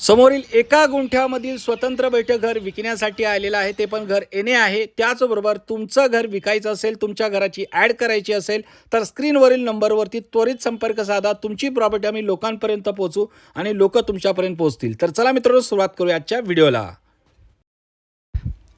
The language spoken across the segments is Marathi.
समोरील एका गुंठ्यामधील स्वतंत्र बैठक घर विकण्यासाठी आलेलं आहे. ते पण घर येणे आहे. त्याचबरोबर तुमचं घर विकायचं असेल तुमच्या घराची ॲड करायची असेल तर स्क्रीनवरील नंबरवरती त्वरित संपर्क साधा. तुमची प्रॉपर्टी आम्ही लोकांपर्यंत पोहोचू आणि लोक तुमच्यापर्यंत पोहोचतील. तर चला मित्रांनो सुरुवात करूया आजच्या व्हिडिओला.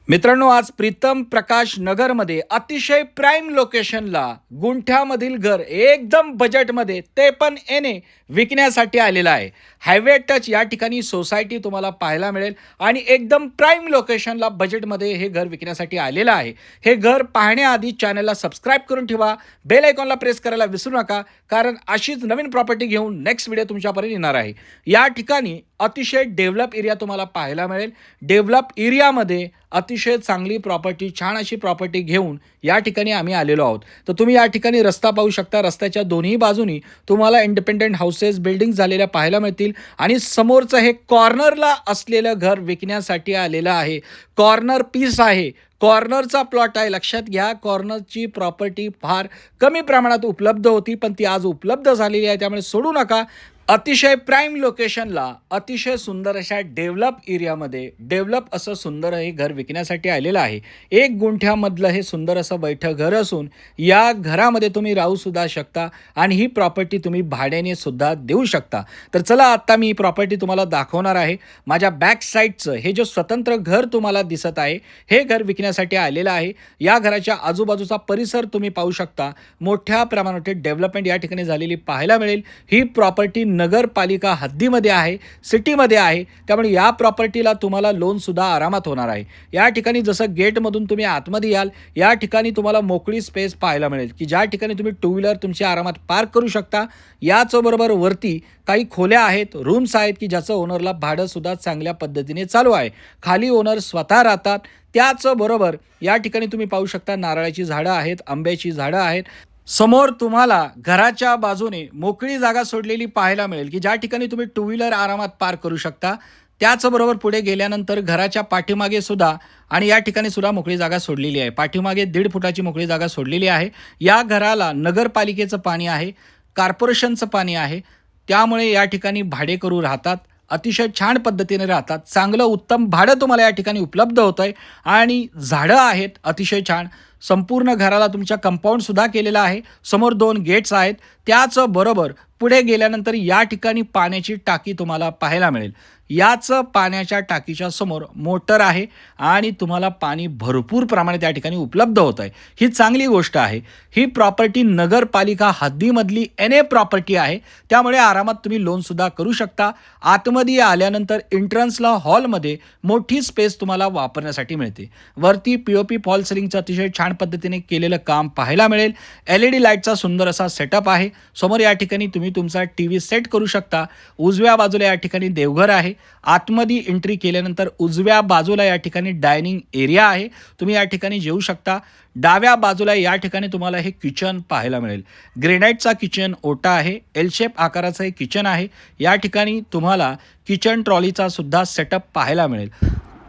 मित्रांनो आज प्रीतम प्रकाश नगरमध्ये अतिशय प्राईम लोकेशनला गुंठ्यामधील घर एकदम बजेटमध्ये ते पण येणे विकण्यासाठी आलेलं आहे. हायवे टच या ठिकाणी सोसायटी तुम्हाला पाहायला मिळेल आणि एकदम प्राईम लोकेशनला बजेटमध्ये हे घर विकण्यासाठी आलेलं आहे. हे घर पाहण्याआधी चॅनलला सबस्क्राईब करून ठेवा. बेल आयकॉनला प्रेस करायला विसरू नका कारण अशीच नवीन प्रॉपर्टी घेऊन नेक्स्ट व्हिडिओ तुमच्यापर्यंत येणार आहे. या ठिकाणी अतिशय डेव्हलप एरिया तुम्हाला पाहायला मिळेल. डेव्हलप एरियामध्ये अतिशय चांगली प्रॉपर्टी छान अशी प्रॉपर्टी घेऊन या ठिकाणी आम्ही आलेलो आहोत. तर तुम्ही या ठिकाणी रस्ता पाहू शकता. रस्त्याच्या दोन्ही बाजूनी तुम्हाला इंडिपेंडंट हाऊसेस बिल्डिंग झालेल्या पाहायला मिळतील. आणि समोरचं हे कॉर्नरला असलेलं घर विकण्यासाठी आलेलं आहे. कॉर्नर पीस आहे. कॉर्नरचा प्लॉट आहे. लक्षात घ्या कॉर्नरची प्रॉपर्टी फार कमी प्रमाणात उपलब्ध होती पण ती आज उपलब्ध झालेली आहे. त्यामुळे सोडू नका. अतिशय प्राईम लोकेशनला अतिशय सुंदर अशा डेव्हलप एरियामध्ये डेव्हलप असं सुंदर हे घर विकण्यासाठी आलेलं आहे. एक गुंठ्यामधलं हे सुंदर असं बैठक घर असून या घरामध्ये तुम्ही राहू सुद्धा शकता आणि ही प्रॉपर्टी तुम्ही भाड्याने सुद्धा देऊ शकता. तर चला आत्ता मी ही प्रॉपर्टी तुम्हाला दाखवणार आहे. माझ्या बॅक साईडचं हे जे स्वतंत्र घर तुम्हाला दिसत आहे हे घर विकण्यासाठी आलेलं आहे. या घराच्या आजूबाजूचा परिसर तुम्ही पाहू शकता. मोठ्या प्रमाणात डेव्हलपमेंट या ठिकाणी झालेली पाहायला मिळेल. ही प्रॉपर्टी नगरपालिका हद्दीमध्ये आहे सिटीमध्ये आहे त्यामुळे या प्रॉपर्टीला तुम्हाला लोनसुद्धा आरामात होणार आहे. या ठिकाणी जसं गेटमधून तुम्ही आतमध्ये याल या ठिकाणी तुम्हाला मोकळी स्पेस पाहायला मिळेल की ज्या ठिकाणी तुम्ही टू व्हीलर तुमची आरामात पार्क करू शकता याचबरोबर वरती काही खोल्या आहेत रूम्स आहेत की ज्याचं ओनरला भाडंसुद्धा चांगल्या पद्धतीने चालू आहे. खाली ओनर स्वतः राहतात त्याचबरोबर या ठिकाणी तुम्ही पाहू शकता नारळाची झाडं आहेत आंब्याची झाडं आहेत समोर तुम्हाला घराच्या बाजूने मोकळी जागा सोडलेली पाहायला मिळेल की ज्या ठिकाणी तुम्ही टू व्हीलर आरामात पार करू शकता त्याचबरोबर पुढे गेल्यानंतर घराच्या पाठीमागे सुद्धा आणि या ठिकाणी सुद्धा मोकळी जागा सोडलेली आहे. पाठीमागे दीड फुटाची मोकळी जागा सोडलेली आहे. या घराला नगरपालिकेचं पाणी आहे कॉर्पोरेशनचं पाणी आहे. त्यामुळे या ठिकाणी भाडेकरू राहतात. अतिशय छान पद्धतीने राहतात. चांगलं उत्तम भाडं तुम्हाला या ठिकाणी उपलब्ध होतं आहे आणि झाडं आहेत अतिशय छान. संपूर्ण घराला तुमच्या कंपाऊंडसुद्धा केलेलं आहे. समोर दोन गेट्स आहेत. त्याचबरोबर पुढे गेल्यानंतर या ठिकाणी पाण्याची टाकी तुम्हाला पाहायला मिळेल. याच पाण्याच्या टाकीच्या समोर मोटर आहे आणि तुम्हाला पाणी भरपूर प्रमाणात या ठिकाणी उपलब्ध होत आहे. ही चांगली गोष्ट आहे. ही प्रॉपर्टी नगरपालिका हद्दीमधली एन ए प्रॉपर्टी आहे. त्यामुळे आरामात तुम्ही लोनसुद्धा करू शकता. आतमध्ये आल्यानंतर एंट्रन्सला हॉलमध्ये मोठी स्पेस तुम्हाला वापरण्यासाठी मिळते. वरती पी ओ पी फॉल सिलिंगचं अतिशय छान पद्धतीने केलेलं काम पाहायला मिळेल. एल ई डी लाईटचा सुंदर असा सेटअप आहे. समोर या ठिकाणी तुम्ही तुमचा टी व्ही सेट करू शकता. उजव्या बाजूला या ठिकाणी देवघर आहे. आतमध्ये एंट्री केल्यानंतर उजव्या बाजूला या ठिकाणी डायनिंग एरिया आहे. तुम्ही या ठिकाणी जेवू शकता. डाव्या बाजूला या ठिकाणी तुम्हाला हे किचन पाहायला मिळेल. ग्रेनाईटचा किचन ओटा आहे. एलशेप आकाराचं हे किचन आहे. या ठिकाणी तुम्हाला किचन ट्रॉलीचा सुद्धा सेटअप पाहायला मिळेल.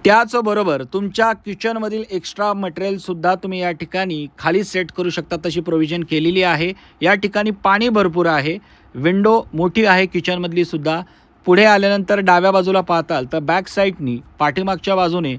त्याचबरोबर तुमच्या किचनमधील एक्स्ट्रा मटेरियलसुद्धा तुम्ही या ठिकाणी खाली सेट करू शकता. तशी प्रोव्हिजन केलेली आहे. या ठिकाणी पाणी भरपूर आहे. विंडो मोठी आहे किचनमधली सुद्धा. पुढे आल्यानंतर डाव्या बाजूला पाहताल तर बॅक साईडनी पाठीमागच्या बाजूने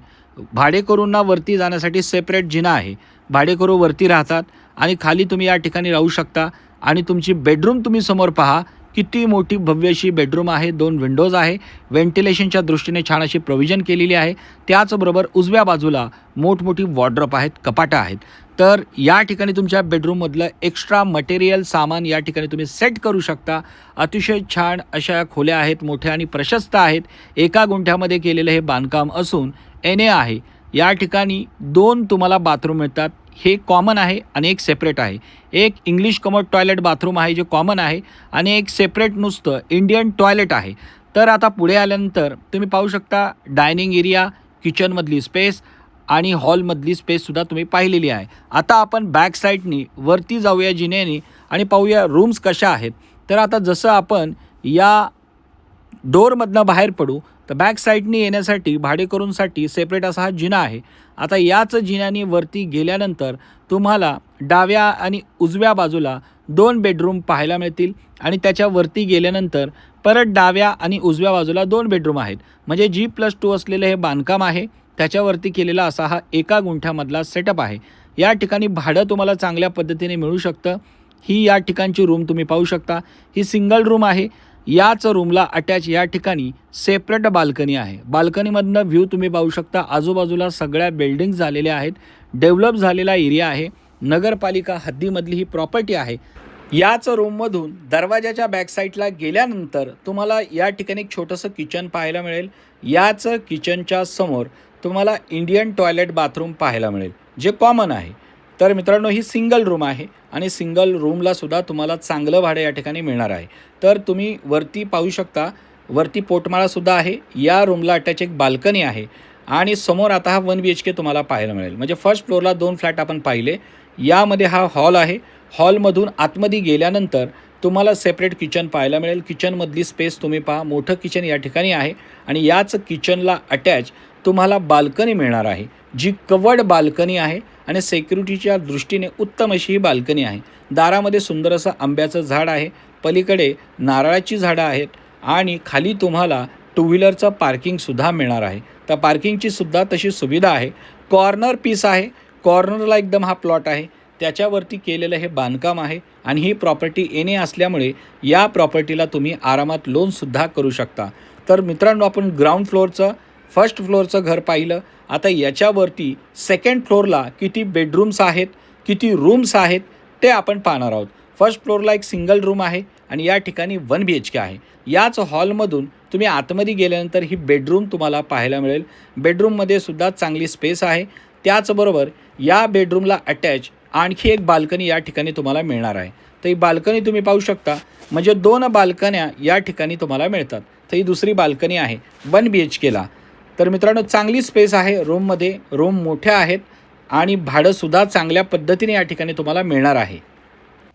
भाडेकरूंना वरती जाण्यासाठी सेपरेट जिना आहे. भाडेकरू वरती राहतात आणि खाली तुम्ही या ठिकाणी राहू शकता आणि तुमची बेडरूम तुम्ही समोर पहा. किती मोठी भव्य अशी बेडरूम आहे दोन विंडोज आहे. व्हेंटिलेशनच्या दृष्टीने छान अशी प्रोव्हिजन केलेली आहे. त्याचबरोबर उजव्या बाजूला मोठमोठी वॉर्ड्रॉप आहेत कपाटं आहेत. तर या ठिकाणी तुमच्या बेडरूममधलं एक्स्ट्रा मटेरियल सामान या ठिकाणी तुम्ही सेट करू शकता. अतिशय छान अशा खोल्या आहेत मोठ्या आणि प्रशस्त आहेत. एका गुंठ्यामध्ये केलेलं हे बांधकाम असून एन ए आहे. या ठिकाणी दोन तुम्हाला बाथरूम मिळतात. हे कॉमन आहे आणि एक सेपरेट आहे. एक इंग्लिश कमोड टॉयलेट बाथरूम आहे जे कॉमन आहे आणि एक सेपरेट नुसतं इंडियन टॉयलेट आहे. तर आता पुढे आल्यानंतर तुम्ही पाहू शकता डायनिंग एरिया किचनमधली स्पेस आणि हॉलमधली स्पेससुद्धा तुम्ही पाहिलेली आहे. आता आपण बॅक साईडनी वरती जाऊया जिनेनी आणि पाहूया रूम्स कशा आहेत. तर आता जसं आपण या डोअरमधनं बाहेर पडू तर बॅक साईडनी येण्यासाठी भाडेकरूंसाठी सेपरेट असा हा जिना आहे. आता याच जिन्याने वरती गेल्यानंतर तुम्हाला डाव्या आणि उजव्या बाजूला दोन बेडरूम पाहायला मिळतील आणि त्याच्यावरती गेल्यानंतर परत डाव्या आणि उजव्या बाजूला दोन बेडरूम आहेत. म्हणजे जी प्लस टू असलेलं हे बांधकाम आहे. त्याच्यावरती केलेला असा हा एका गुंठ्यामधला सेटअप आहे. या ठिकाणी भाडं तुम्हाला चांगल्या पद्धतीने मिळू शकतं. ही या ठिकाणची रूम तुम्ही पाहू शकता. ही सिंगल रूम आहे. याच रूमला अटॅच या ठिकाणी सेपरेट बाल्कनी आहे. बाल्कनीमधनं व्ह्यू तुम्ही पाहू शकता. आजूबाजूला सगळ्या बिल्डिंग्स झालेल्या आहेत. डेव्हलप झालेला एरिया आहे. नगरपालिका हद्दीमधली ही प्रॉपर्टी आहे. याच रूममधून दरवाजाच्या बॅकसाईडला गेल्यानंतर तुम्हाला या ठिकाणी एक छोटंसं किचन पाहायला मिळेल. याच किचनच्या समोर तुम्हाला इंडियन टॉयलेट बाथरूम पाहायला मिळेल जे कॉमन आहे. तर मित्रांनो ही सिंगल रूम आहे आणि सिंगल रूमला सुद्धा तुम्हाला चांगलं भाडं या ठिकाणी मिळणार आहे. तर तुम्ही वरती पाहू शकता वरती पोटमाळासुद्धा आहे या रूमला अटॅच एक बाल्कनी आहे आणि समोर आता हा वन बी एच के तुम्हाला पाहायला मिळेल. म्हणजे फर्स्ट फ्लोअरला दोन फ्लॅट आपण पाहिले यामध्ये हा हॉल आहे. हॉलमधून आतमध्ये गेल्यानंतर तुम्हाला सेपरेट किचन पाहायला मिळेल. किचनमधली स्पेस तुम्ही पहा मोठं किचन या ठिकाणी आहे आणि याच किचनला अटॅच तुम्हाला बाल्कनी मिळणार आहे जी कवर्ड बाल्कनी आहे आणि सेक्युरिटीच्या दृष्टीने उत्तम अशी ही बाल्कनी आहे. दारामध्ये सुंदर असं आंब्याचं झाड आहे पलीकडे नारळाची झाडं आहेत आणि खाली तुम्हाला टू व्हीलरचं पार्किंगसुद्धा मिळणार आहे. तर पार्किंगची सुद्धा तशी सुविधा आहे. कॉर्नर पीस आहे. कॉर्नरला एकदम हा प्लॉट आहे. त्याच्यावरती केलेलं हे बांधकाम आहे आणि ही प्रॉपर्टी येणे असल्यामुळे या प्रॉपर्टीला तुम्ही आरामात लोनसुद्धा करू शकता. तर मित्रांनो आपण ग्राउंड फ्लोअरचं फर्स्ट फ्लोअरचं घर पाहिलं. आता याच्यावरती सेकंड फ्लोअरला किती बेडरूम्स आहेत किती रूम्स आहेत ते आपण पाहणार आहोत. फर्स्ट फ्लोअरला एक सिंगल रूम आहे आणि या ठिकाणी वन बी एच के आहे. याच हॉलमधून तुम्ही आतमध्ये गेल्यानंतर ही बेडरूम तुम्हाला पाहायला मिळेल. बेडरूममध्ये सुद्धा चांगली स्पेस आहे. त्याचबरोबर या बेडरूमला अटॅच आणखी एक बाल्कनी या ठिकाणी तुम्हाला मिळणार आहे. तर ही बाल्कनी तुम्ही पाहू शकता. म्हणजे दोन बाल्कन्या या ठिकाणी तुम्हाला मिळतात. तर ही दुसरी बाल्कनी आहे वन बी एच केला तर मित्रांनो चांगली स्पेस आहे रूममध्ये रूम मोठ्या आहेत आणि भाडंसुद्धा चांगल्या पद्धतीने या ठिकाणी तुम्हाला मिळणार आहे.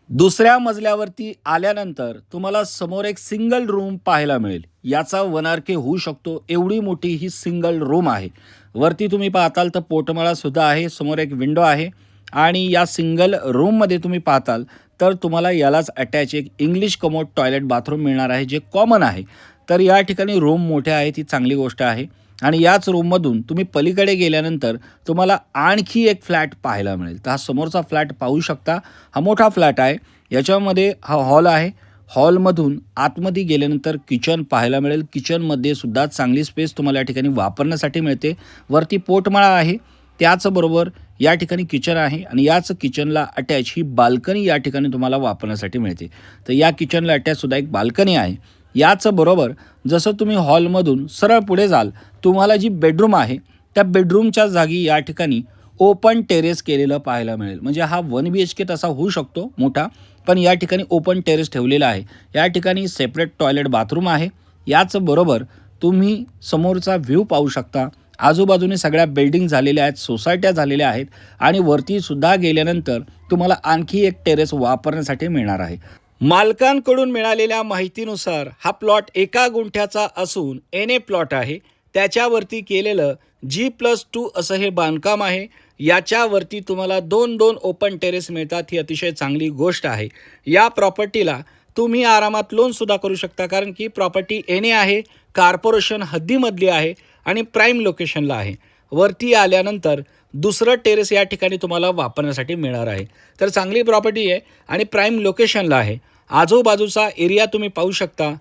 दुसऱ्या मजल्यावरती आल्यानंतर तुम्हाला समोर एक सिंगल रूम पाहायला मिळेल. याचा वनारके होऊ शकतो. एवढी मोठी ही सिंगल रूम आहे. वरती तुम्ही पाहताल तर पोटमाळासुद्धा आहे. समोर एक विंडो आहे. आणि या सिंगल रूममध्ये तुम्ही पाहताल तर तुम्हाला यालाच अटॅच एक इंग्लिश कमोड टॉयलेट बाथरूम मिळणार आहे जे कॉमन आहे. तर या ठिकाणी रूम मोठ्या आहेत ही चांगली गोष्ट आहे. आणि याच रूममधून तुम्ही पलीकडे गेल्यानंतर तुम्हाला आणखी एक फ्लॅट पाहायला मिळेल. तर हा समोरचा फ्लॅट पाहू शकता. हा मोठा फ्लॅट आहे. याच्यामध्ये हा हॉल आहे. हॉलमधून आतमध्ये गेल्यानंतर किचन पाहायला मिळेल. किचनमध्ये सुद्धा चांगली स्पेस तुम्हाला या ठिकाणी वापरण्यासाठी मिळते. वरती पोटमाळा आहे. त्याचबरोबर या ठिकाणी किचन आहे आणि याच किचनला अटॅच ही बाल्कनी या ठिकाणी तुम्हाला वापरण्यासाठी मिळते. तर या किचनला अटॅचसुद्धा एक बाल्कनी आहे. याच बरोबर जसं तुम्ही हॉलमधून सरळ पुढे जाल तुम्हाला जी बेडरूम आहे त्या बेडरूमच्या जागी या ठिकाणी ओपन टेरेस केलेलं पाहायला मिळेल. म्हणजे हा वन बी एच के तसा होऊ शकतो मोठा पण या ठिकाणी ओपन टेरेस ठेवलेला आहे. या ठिकाणी सेपरेट टॉयलेट बाथरूम आहे. याचबरोबर तुम्ही समोरचा व्ह्यू पाहू शकता. आजूबाजूने सगळ्या बिल्डिंग झालेल्या आहेत सोसायट्या झालेल्या आहेत आणि वरती सुद्धा गेल्यानंतर तुम्हाला आणखी एक टेरेस वापरण्यासाठी मिळणार आहे. मालकांकडून मिळालेल्या माहितीनुसार हा प्लॉट एका गुंठ्याचा असून एन ए प्लॉट आहे. त्याच्यावरती केलेलं जी प्लस टू असं हे बांधकाम आहे. याच्यावरती तुम्हाला दोन दोन ओपन टेरेस मिळतात. ही अतिशय चांगली गोष्ट आहे. या प्रॉपर्टीला तुम्ही आरामात लोनसुद्धा करू शकता. कारण की प्रॉपर्टी एन ए आहे कार्पोरेशन हद्दीमधली आहे आणि प्राईम लोकेशनला आहे. वरती आल्यानंतर दुसरं टेरेस या ठिकाणी तुम्हाला वापरण्यासाठी मिळणार आहे. तर चांगली प्रॉपर्टी आहे आणि प्राईम लोकेशनला आहे. आजूबाजूचा एरिया तुम्ही पाहू शकता.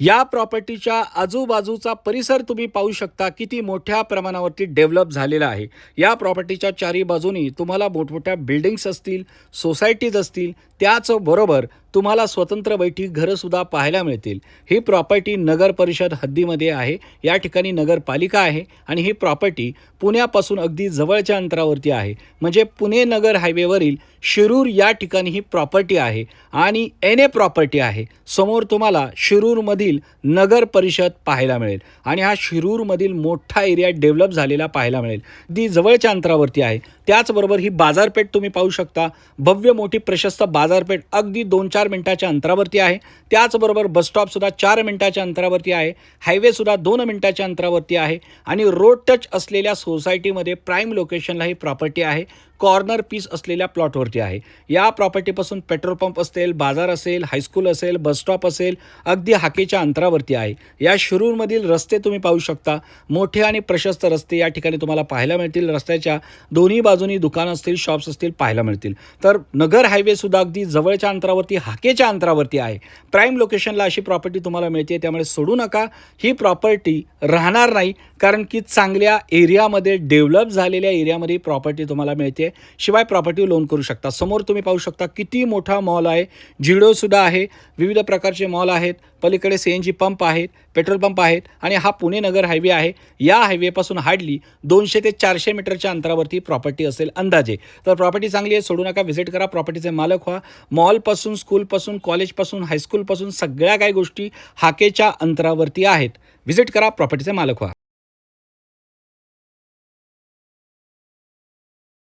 या प्रॉपर्टीच्या आजूबाजूचा परिसर तुम्ही पाहू शकता किती मोठ्या प्रमाणावरती डेव्हलप झालेला आहे. या प्रॉपर्टीच्या चारी बाजूनी तुम्हाला मोठमोठ्या बिल्डिंग्स असतील सोसायटीज असतील त्याचबरोबर तुम्हाला स्वतंत्र बैठक घरंसुद्धा पाहायला मिळतील. ही प्रॉपर्टी नगर परिषद हद्दीमध्ये आहे. या ठिकाणी नगरपालिका आहे आणि ही प्रॉपर्टी पुण्यापासून अगदी जवळच्या अंतरावरती आहे. म्हणजे पुणे नगर हायवेवरील शिरूर या ठिकाणी ही प्रॉपर्टी आहे आणि एन ए प्रॉपर्टी आहे. समोर तुम्हाला शिरूरमधील नगर परिषद पाहायला मिळेल आणि हा शिरूरमधील मोठा एरिया डेव्हलप झालेला पाहायला मिळेल. ती जवळच्या अंतरावरती आहे. त्याचबरोबर ही बाजारपेठ तुम्ही पाहू शकता. भव्य मोठी प्रशस्त बाजारपेठ अगदी दोन चार मिनिटाच्या अंतरावरती आहे. त्याचबरोबर बसस्टॉपसुद्धा चार मिनिटाच्या अंतरावरती आहे. हायवेसुद्धा दोन मिनिटाच्या अंतरावरती आहे. आणि रोड टच असलेल्या सोसायटीमध्ये प्राईम लोकेशनला ही प्रॉपर्टी आहे. कॉर्नर पीस असलेल्या प्लॉटवरती आहे. या प्रॉपर्टीपासून पेट्रोल पंप असेल बाजार असेल हायस्कूल असेल बसस्टॉप असेल अगदी हाकेच्या अंतरावरती आहे. या शिरूरमधील रस्ते तुम्ही पाहू शकता. मोठे आणि प्रशस्त रस्ते या ठिकाणी तुम्हाला पाहायला मिळतील. रस्त्याच्या दोन्ही बाजूनी दुकानं असतील शॉप्स असतील पाहायला मिळतील. तर नगर हायवे सुद्धा अगदी जवळच्या अंतरावरती धाकेच्या अंतरावरती आहे. प्राईम लोकेशनला अशी प्रॉपर्टी तुम्हाला मिळते त्यामुळे सोडू नका. ही प्रॉपर्टी राहणार नाही कारण की चांगल्या एरियामध्ये डेव्हलप झालेल्या एरियामध्ये प्रॉपर्टी तुम्हाला मिळते. शिवाय प्रॉपर्टी लोन करू शकता. समोर तुम्ही पाहू शकता किती मोठा मॉल आहे. जिडोसुद्धा आहे. विविध प्रकारचे मॉल आहेत. पलीकडे सी एन जी पंप आहेत पेट्रोल पंप आहेत आणि हा पुणे नगर हायवे आहे. या हायवेपासून हार्डली दोनशे ते चारशे मीटरच्या अंतरावरती प्रॉपर्टी असेल अंदाजे. तर प्रॉपर्टी चांगली आहे सोडू नका व्हिजिट करा प्रॉपर्टीचे मालक व्हा. मॉलपासून स्कूलपासून कॉलेजपासून हायस्कूलपासून सगळ्या काही गोष्टी हाकेच्या अंतरावरती आहेत. व्हिजिट करा प्रॉपर्टीचे मालक व्हा.